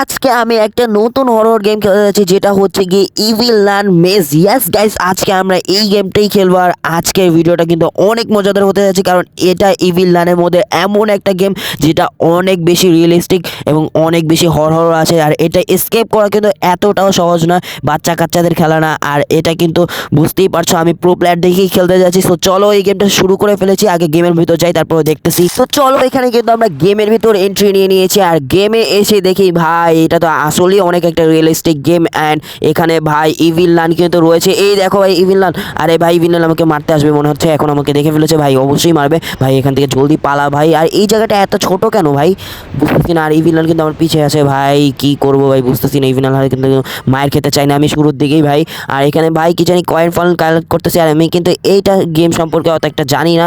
আজকে আমি একটা নতুন হরর গেম খেলতে যাচ্ছি, যেটা হচ্ছে গিয়ে ইভিল লান মেজ ইয়াস গাইস আজকে আমরা এই গেমটাই খেলব আর আজকের ভিডিওটা কিন্তু অনেক মজাদার হতে যাচ্ছে, কারণ এটা ইভিল লানের মধ্যে এমন একটা গেম যেটা অনেক বেশি রিয়েলিস্টিক এবং অনেক বেশি হরর আছে, আর এটা স্কেপ করা কিন্তু এতটাও সহজ নয় বাচ্চা কাচ্চাদের খেলা না, আর এটা কিন্তু বুঝতেই পারছ, আমি প্রো প্লেয়ার দেখেই খেলতে যাচ্ছি। সো চলো এই গেমটা শুরু করে ফেলেছি, আগে গেমের ভিতর যাই, তারপরে দেখতেছি। তো চলো এখানে কিন্তু আমরা গেমের ভিতর এন্ট্রি নিয়ে নিয়েছি, আর গেমে এসে দেখি, ভাই এটা তো আসলেই অনেক একটা রিয়েলিস্টিক গেম অ্যান্ড এখানে ভাই ইভিল লান কিন্তু রয়েছে। এই দেখো ভাই ইভিল লান আরে ভাই ইভিল লান আমাকে মারতে আসবে মনে হচ্ছে। এখন আমাকে দেখে ফেলেছে ভাই, অবশ্যই মারবে। ভাই, এখান থেকে জলদি পালা ভাই। আর এই জায়গাটা এত ছোট কেন ভাই? বুঝতেছি না, আর ইভিল লান কিন্তু আমার পিছে আছে ভাই। কি করব ভাই, বুঝতেছি না। ইভিল লান কিন্তু মায়ের খেতে চাই না আমি শুরুর দিকেই ভাই। আর এখানে ভাই, কি জানি কয়েন ফল কালেক্ট করতেছি। আর আমি কিন্তু এইটা গেম সম্পর্কে অত একটা জানি না।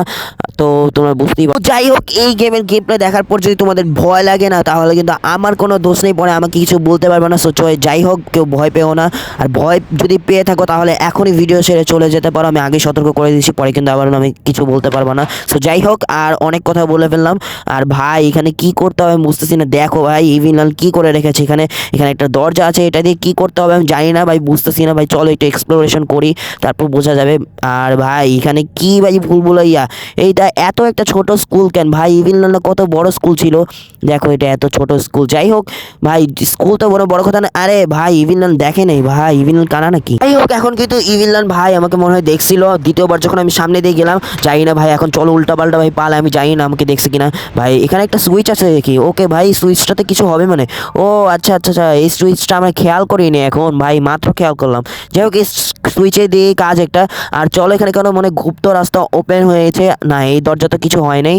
তো তোমরা বুঝতেই পারো। যাই হোক, এই গেমের গেমটা দেখার পর যদি তোমাদের ভয় লাগে না, তাহলে কিন্তু আমার কোনো দোষ নেই। পরে আমাকে কিছু বলতে পারবে না সো যাই হোক, কেউ ভয় পেও না। আর ভয় যদি পেয়ে থাকো, তাহলে এখনই ভিডিও ছেড়ে চলে যেতে পারো। আমি আগে সতর্ক করে দিয়েছি, পরে কিন্তু আবার আমি কিছু বলতে পারব না। সো যাই হোক, আর অনেক কথা বলে ফেললাম। আর ভাই, এখানে কি করতে হবে বুঝতেছি না। দেখো ভাই ইভিনাল কি করে রেখেছে এখানে? এখানে একটা দরজা আছে, এটা দিয়ে কি করতে হবে আমি জানি না ভাই, বুঝতেছি না ভাই। চলো একটু এক্সপ্লোরেশন করি, তারপর বোঝা যাবে। আর ভাই, এখানে কি ভাই ভুল বলাইয়া এইটা এত একটা ছোট স্কুল কেন? ভাই ইভিনাল কত বড় স্কুল ছিল? দেখো, এটা এত ছোট স্কুল যাই হোক ভাই স্কুল তো বড় বড় কথা না। আরে ভাই ইভিনাল দেখে নেই ভাই। ইভিনাল কানা নাকি? যাই হোক, এখন কিন্তু ইভিনাল ভাই আমাকে মনে হয় দেখছিল। দ্বিতীয়বার যখন আমি সামনে দিয়ে গেলাম, জানি না ভাই, এখন চলো উল্টা পাল্টা ভাই পালা আমি জানি না আমাকে দেখছে কিনা। ভাই, এখানে একটা সুইচ আছে দেখি। ওকে ভাই সুইচটাতে কিছু হবে মানে? ও আচ্ছা আচ্ছা আচ্ছা এই সুইচটা আমরা খেয়াল করিনি এখন। ভাই, মাত্র খেয়াল করলাম। যাই হোক, এই সুইচে দিয়ে কাজ একটা। আর চলো এখানে কেন মানে গুপ্ত রাস্তা ওপেন হয়েছে? না, এই দরজা তো কিছু হয় নাই।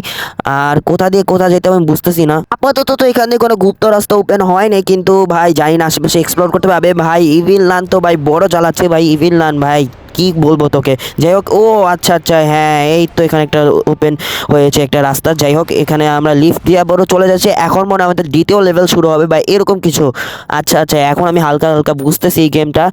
আর কোথা দিয়ে কোথা যেতে আমি বুঝতেছি না। আপাতত তো এখানে কোনো গুপ্ত রাস্তা ওপেন হয় নাই কিন্তু ভাই জানি না আশেপাশে এক্সপ্লোর করতে পারবে। ভাই ইভিল লান তো ভাই বড় চালাচ্ছে ভাই ইভিল লান ভাই। কি বলব তোকে? যাই হোক, ও আচ্ছা আচ্ছা হ্যাঁ এই তো এখানে একটা ওপেন হয়েছে একটা রাস্তা। যাই হোক, এখানে আমরা লিফট দিয়ে বড় চলে যাচ্ছি। এখন মনে আমাদের দ্বিতীয় লেভেল শুরু হবে বা এরকম কিছু। আচ্ছা আচ্ছা এখন আমি হালকা হালকা বুঝতেছি এই গেমটা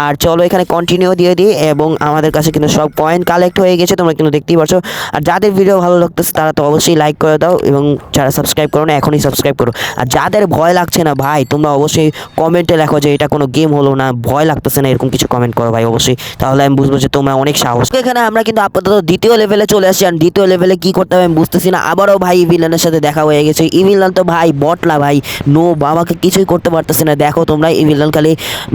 আর চলো এখানে কন্টিনিউ দিয়ে দিই এবং আমাদের কাছে কিন্তু সব পয়েন্ট কালেক্ট হয়ে গেছে, তোমরা কিন্তু দেখতেই পারছ। আর যাদের ভিডিও ভালো লাগতেছে, তারা তো অবশ্যই লাইক করে দাও এবং যারা সাবস্ক্রাইব করো না, এখনই সাবস্ক্রাইব করো। আর যাদের ভয় লাগছে না, ভাই, তোমরা অবশ্যই কমেন্টে লেখো যে এটা কোনো গেম হলো না। ভয় লাগতেছে না, এরকম কিছু কমেন্ট করো, ভাই, অবশ্যই। তাহলে আমি বুঝব যে তোমরা অনেক সাহস। এখানে আমরা কিন্তু আপাতত দ্বিতীয় লেভেলে চলে আসছি। আর দ্বিতীয় লেভেলে কি করতে হবে আমি বুঝতেছি না। আবারও ভাই ইভিলানের সাথে দেখা হয়ে গেছে। ইভিলান তো ভাই বটলা ভাই। নো বাবাকে কিছুই করতে পারতেছি না। দেখো তোমরা ইভিলান খালি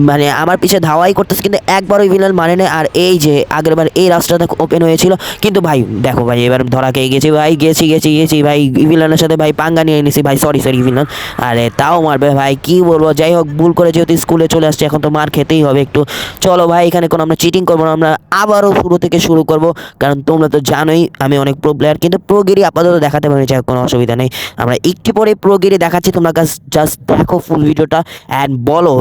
মানে আমার পিছিয়ে ধাওয়াই করতেছে। কিন্তু একবারও ইভিলান মানে না আর এই যে আগের বার এই রাস্তাটা ওপেন হয়েছিল, কিন্তু ভাই, দেখো ভাই, এবার ধরা খেয়ে গেছি ভাই, গেছি গেছি গেছি ভাই ইভিলানের সাথে ভাই পাঙ্গা নিয়ে নিছি ভাই সরি সরি ইভিলান আরে তাও মারবে ভাই, কি বলব? যাই হোক, ভুল করে যেহেতু স্কুলে চলে আসছে, এখন তো মার খেতেই হবে একটু। চলো ভাই, এখানে কোনো আমরা চিটিং করব না, আমরা আবারও শুরু থেকে শুরু করব। কারণ তোমরা তো জানোই, আমি অনেক প্রো প্লেয়ার কিন্তু প্রোগিরি আপাতত দেখাতে পারি যাই কোনো অসুবিধা নেই। আমরা একটু পরে প্রোগিরি দেখাচ্ছি, তোমরা জাস্ট দেখো ফুল ভিডিওটা অ্যান্ড বলো,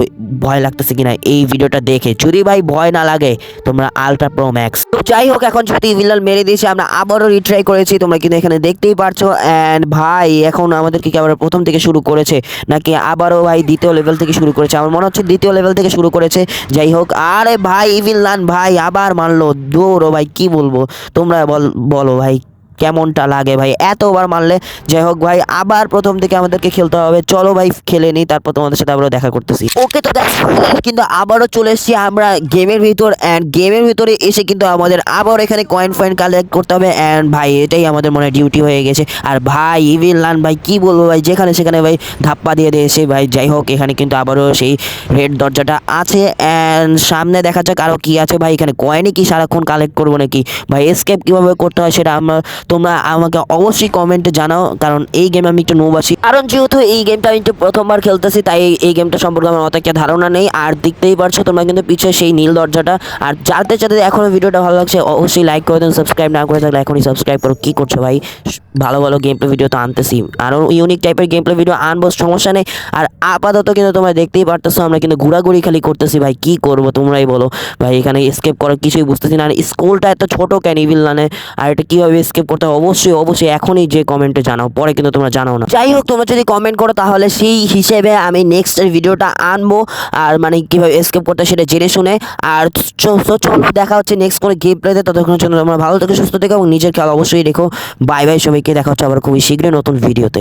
ভয় লাগতেছে কিনা এই ভিডিওটা দেখে। যদি ভাই ভয় না লাগে। তোমরা আলট্রা প্রো ম্যাক্স তো যাই হোক, এখন যদি ভিলাল মেরে দিয়েছে, আমরা আবারও রিট্রাই করেছি, তোমরা কিন্তু এখানে দেখতেই পারছ। অ্যান্ড ভাই, এখন আমাদেরকে কি আবার প্রথম থেকে শুরু করেছে, নাকি আবারও ভাই দ্বিতীয় লেভেল থেকে শুরু করেছে? আমার মনে হচ্ছে দ্বিতীয় লেভেল থেকে শুরু করেছে। যাই হোক, আরে ভাই ইভিলান ভাই, আবার মারলো। দৌড়ো ভাই, কি বলব? তোমরা বল, বলো ভাই কেমনটা লাগে ভাই? এতবার মারলে, যাই হোক ভাই, আবার প্রথম থেকে আমাদেরকে খেলতে হবে। চলো ভাই, খেলে নিই তারপর তোমাদের সাথে আবারও দেখা করতেছি। ওকে, তো কিন্তু আবারও চলে এসেছি আমরা গেমের ভিতর অ্যান্ড গেমের ভিতরে এসে কিন্তু আমাদের আবার এখানে কয়েন ফয়েন কালেক্ট করতে হবে অ্যান্ড ভাই, এটাই আমাদের মনে ডিউটি হয়ে গেছে। আর ভাই ইভিল লান ভাই, কি বলব ভাই, যেখানে সেখানে ভাই ধাপ্পা দিয়ে দিয়েছে ভাই। যাই হোক, এখানে কিন্তু আবারও সেই রেড দরজাটা আছে অ্যান্ড সামনে দেখা যাক আরও কি আছে ভাই। এখানে কয়েনই কি সারাক্ষণ কালেক্ট করব নাকি? ভাই এসকেপ কীভাবে করতে হয় সেটা আমরা তোমরা আমাকে অবশ্যই কমেন্টে জানাও, কারণ এই গেম আমি একটু নোবাসি কারণ যেহেতু এই গেমটা আমি একটু প্রথমবার খেলতেছি, তাই এই- গেমটা সম্পর্কে আমার অত একটা ধারণা নেই। আর দেখতেই পারছ, তোমরা কিন্তু পিছিয়ে সেই নীল দরজাটা। আর যাতে যাতে এখনও ভিডিওটা ভালো লাগছে, অবশ্যই লাইক করে দেন সাবস্ক্রাইব না করে থাকলে এখনই সাবস্ক্রাইব করো। কী করছ ভাই? ভালো ভালো গেম প্লে ভিডিও তো আনতেছি। আরও ইউনিক টাইপের গেম প্লে ভিডিও আনব, সমস্যা নেই। আর আপাতত কিন্তু তোমরা দেখতেই পারতেছো, আমরা কিন্তু ঘোরাঘুরি খালি করতেছি ভাই, কি করব তোমরাই বলো। ভাই, এখানে স্কেপ করার কিছুই বুঝতেছি না। আর স্কুলটা এত ছোট কেন ইভিলানে আর এটা কীভাবে স্কেপ করতে অবশ্যই অবশ্যই এখনই যে কমেন্টে জানাও, পরে কিন্তু তোমরা জানাও না। যাই হোক তোমরা যদি কমেন্ট করো, তাহলে সেই হিসেবে আমি নেক্সট ভিডিওটা আনব, আর মানে কীভাবে স্কেপ করতে সেটা জেনে শুনে। আর চলো, দেখা হচ্ছে নেক্সট করে গেম প্লেতে ততক্ষণের জন্য তোমরা ভালো থেকে, সুস্থ থেকো, এবং নিজের খেয়াল অবশ্যই রেখো। বাই বাই সবাইকে, দেখা হচ্ছে আবার খুবই শীঘ্রই নতুন ভিডিওতে